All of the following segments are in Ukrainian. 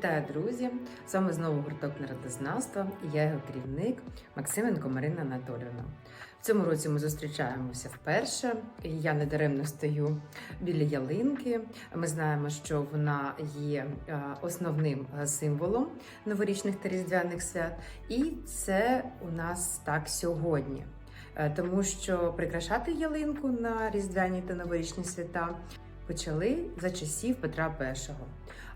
Вітаю, друзі! З вами знову гурток народознавства і я його керівник Максименко Марина Анатолівна. В цьому році ми зустрічаємося вперше. Я недаремно стою біля ялинки. Ми знаємо, що вона є е, основним е, символом новорічних та різдвяних свят, і це у нас так сьогодні. Е, Тому що прикрашати ялинку на різдвяні та новорічні свята почали за часів Петра І.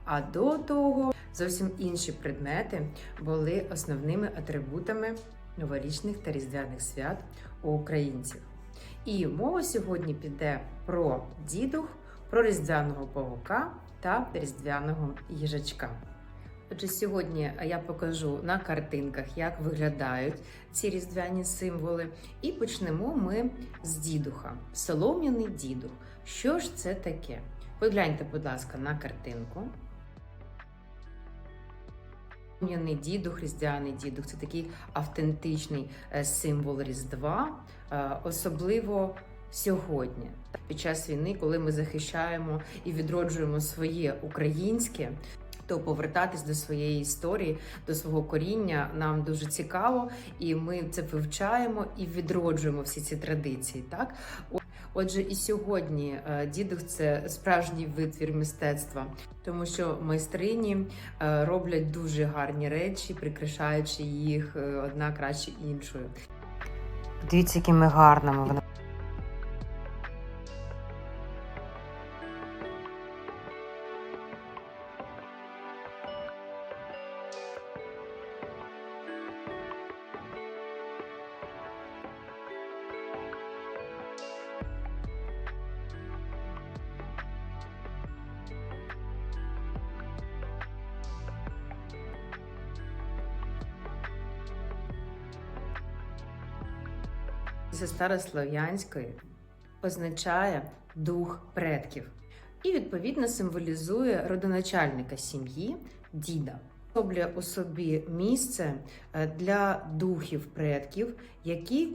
А до того зовсім інші предмети були основними атрибутами новорічних та різдвяних свят у українців. І мова сьогодні піде про дідух, про різдвяного павука та різдвяного їжачка. Отже, сьогодні я покажу на картинках, як виглядають ці різдвяні символи. І почнемо ми з дідуха. Солом'яний дідух. Що ж це таке? Погляньте, будь ласка, на картинку. Солом'яний дідух, різдвяний дідух це такий автентичний е, символ Різдва, е, особливо сьогодні, під час війни, коли ми захищаємо і відроджуємо своє українське. То повертатись до своєї історії, до свого коріння нам дуже цікаво, і ми це вивчаємо і відроджуємо всі ці традиції. Так, отже, і сьогодні е, дідух це справжній витвір мистецтва, тому що майстрині е, роблять дуже гарні речі, прикрашаючи їх е, одна краще іншою. Дивіться, якими гарними вони. Зі старослов'янської означає дух предків і відповідно символізує родоначальника сім'ї діда. Особлює у собі місце е, для духів предків, які,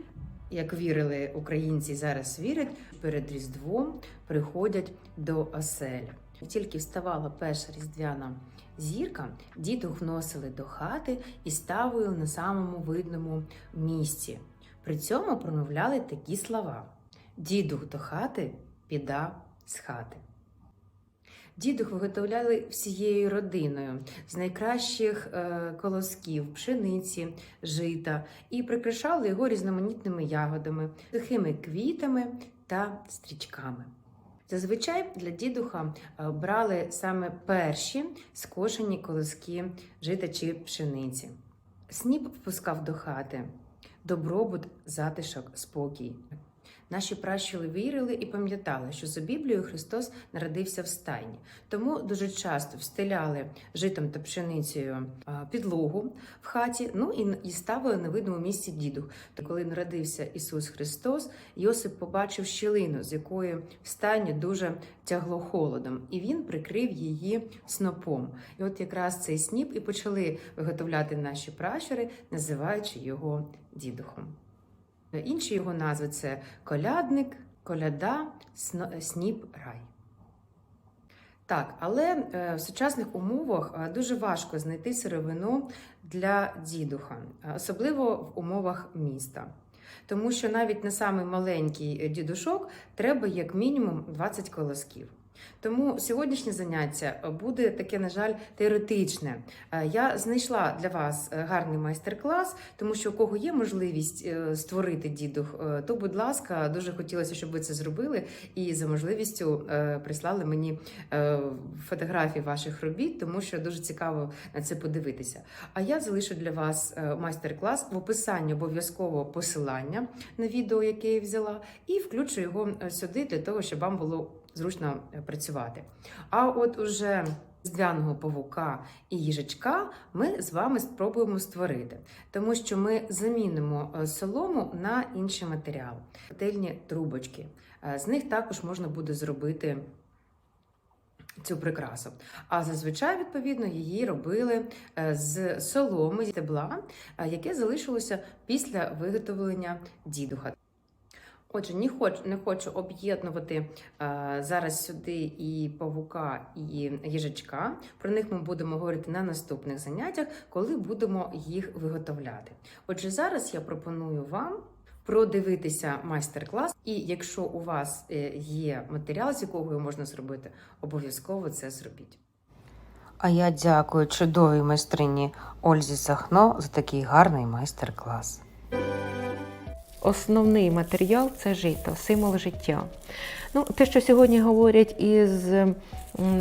як вірили українці, зараз вірять, перед Різдвом приходять до оселі. Тільки вставала перша різдвяна зірка, дідух вносили до хати і ставили на самому видному місці. При цьому промовляли такі слова: Дідух до хати, піда з хати. Дідух виготовляли всією родиною з найкращих е, колосків, пшениці, жита і прикрашали його різноманітними ягодами, сухими квітами та стрічками. Зазвичай для дідуха е, брали саме перші скошені колоски жита чи пшениці. Сніп впускав до хати добробут, затишок, спокій. Наші пращули вірили і пам'ятали, що за Біблією Христос народився в стайні. Тому дуже часто встиляли житом та пшеницею підлогу в хаті, ну і ставили на видному місці діду. То коли народився Ісус Христос, Йосип побачив щілину, з якої в стайні дуже тягло холодом, і він прикрив її снопом. І от якраз цей сніп і почали виготовляти наші пращури, називаючи його дідухом. Інші його назви це колядник, коляда, сніп, рай. Так, але е, в сучасних умовах е, дуже важко знайти сировину для дідуха, особливо в умовах міста. Тому що навіть на самий маленький дідушок треба як мінімум 20 колосків. Тому сьогоднішнє заняття буде таке, на жаль, теоретичне. Е, я знайшла для вас е, гарний майстер-клас, тому що у кого є можливість е, створити дідух, то, будь ласка, дуже хотілося, щоб ви це зробили, і за можливістю прислали мені фотографії ваших робіт, тому що дуже цікаво на це подивитися. А я залишу для вас майстер-клас в описанні обов'язково посилання на відео, яке я взяла, і включу його сюди для того, щоб вам було зручно е, працювати. А от уже Різдвяного павука і їжачка ми з вами спробуємо створити, тому що ми замінимо е, солому на інший матеріал, пательні трубочки. Е, з них також можна буде зробити цю прикрасу. А зазвичай, відповідно, її робили з соломи, з стебла, яке залишилося після виготовлення дідуха. Отже, не хочу, не хочу об'єднувати е, зараз сюди і павука, і їжачка. Про них ми будемо говорити на наступних заняттях, коли будемо їх виготовляти. Отже, зараз я пропоную вам продивитися майстер-клас, і якщо у вас е, є матеріал, з якого його можна зробити, обов'язково це зробіть. А я дякую чудовій майстрині Ользі Сахно за такий гарний майстер-клас. Основний матеріал це жито, символ життя. Ну, те, що сьогодні говорять із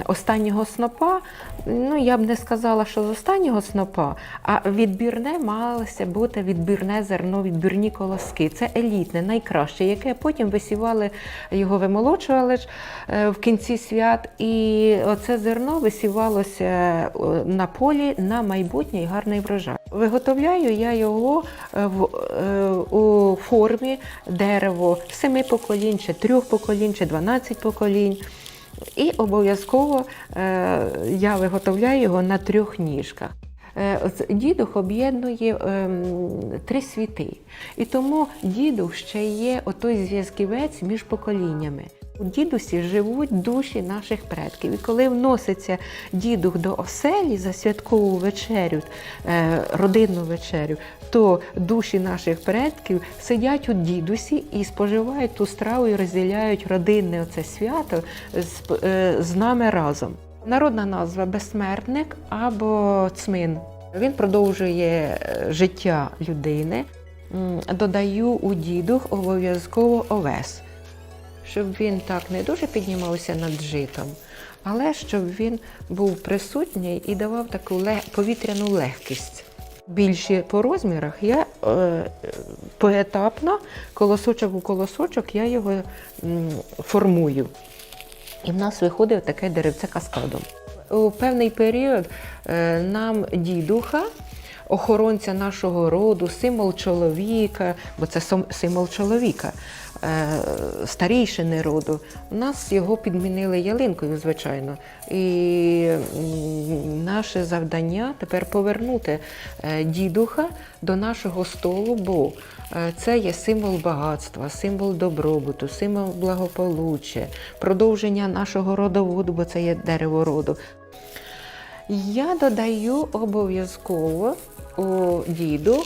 останнього снопа, ну я б не сказала, що з останнього снопа, а відбірне малося бути відбірне зерно, відбірні колоски. Це елітне, найкраще, яке потім висівали, його вимолочували ж е, в кінці свят. І оце зерно висівалося е, на полі на майбутній гарний врожай. Виготовляю я його е, в, е, у формі дерево семи поколінь, чи трьох поколінь, чи 12 поколінь. І обов'язково е, я виготовляю його на трьох ніжках. Дідух об'єднує ем, три світи. І тому дідух ще є отой зв'язківець між поколіннями. У дідусі живуть душі наших предків. І коли вноситься дідух до оселі за святкову вечерю, е, родинну вечерю, то душі наших предків сидять у дідусі і споживають ту страву і розділяють родинне оце свято з, е, нами разом. Народна назва безсмертник або цмин. Він продовжує е, життя людини. Додаю у дідух обов'язково овес, щоб він так не дуже піднімався над житом, але щоб він був присутній і давав таку повітряну легкість. Більші по розмірах я е, поетапно, колосочок у колосочок, я його м, формую. І в нас виходить таке деревце каскадом. У певний період е, нам дідуха, охоронця нашого роду, символ чоловіка, бо це символ чоловіка, старійшини роду. У нас його підмінили ялинкою, звичайно. І наше завдання тепер повернути е, дідуха до нашого столу, бо е, це є символ багатства, символ добробуту, символ благополуччя, продовження нашого родоводу, бо це є дерево роду. Я додаю обов'язково у діду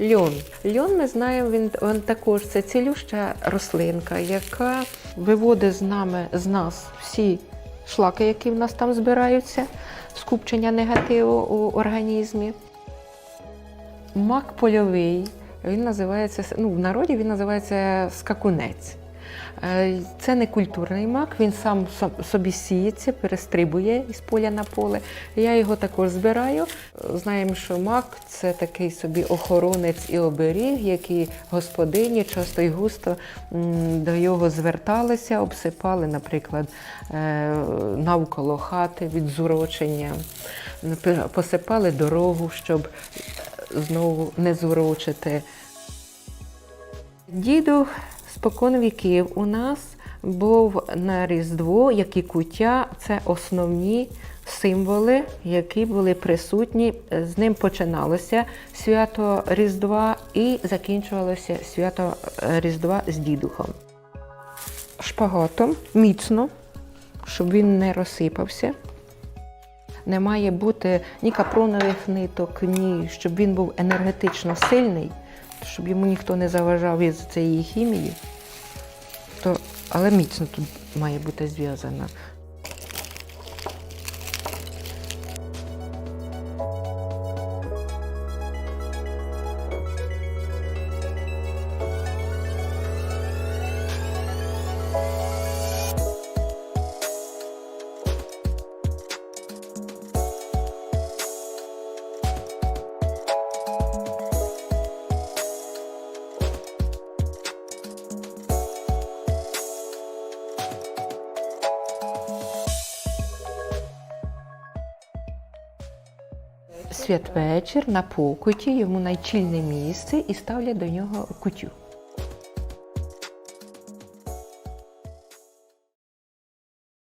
льон. Льон, ми знаємо, він, він також це цілюща рослинка, яка виводить з нами з нас всі шлаки, які в нас там збираються, скупчення негативу у організмі. Мак польовий, він називається, ну, в народі він називається скакунець. Е, Це не культурний мак, він сам собі сіється, перестрибує із поля на поле. Я його також збираю. Знаємо, що мак це такий собі охоронець і оберіг, який господині часто і густо до його зверталися, обсипали, наприклад, е, навколо хати від зурочення, посипали дорогу, щоб знову не зурочити. Діду спокон віків у нас був на Різдво, як і куття, це основні символи, які були присутні. З ним починалося свято Різдва і закінчувалося свято е, Різдва з дідухом. Шпагатом міцно, щоб він не розсипався. Не має бути ні капронових ниток, ні щоб він був енергетично сильний, щоб йому ніхто не заважав із цієї хімії. То, але міцно тут має бути зв'язано. Святвечір на покуті, йому найчільне місце і ставлять до нього кутю.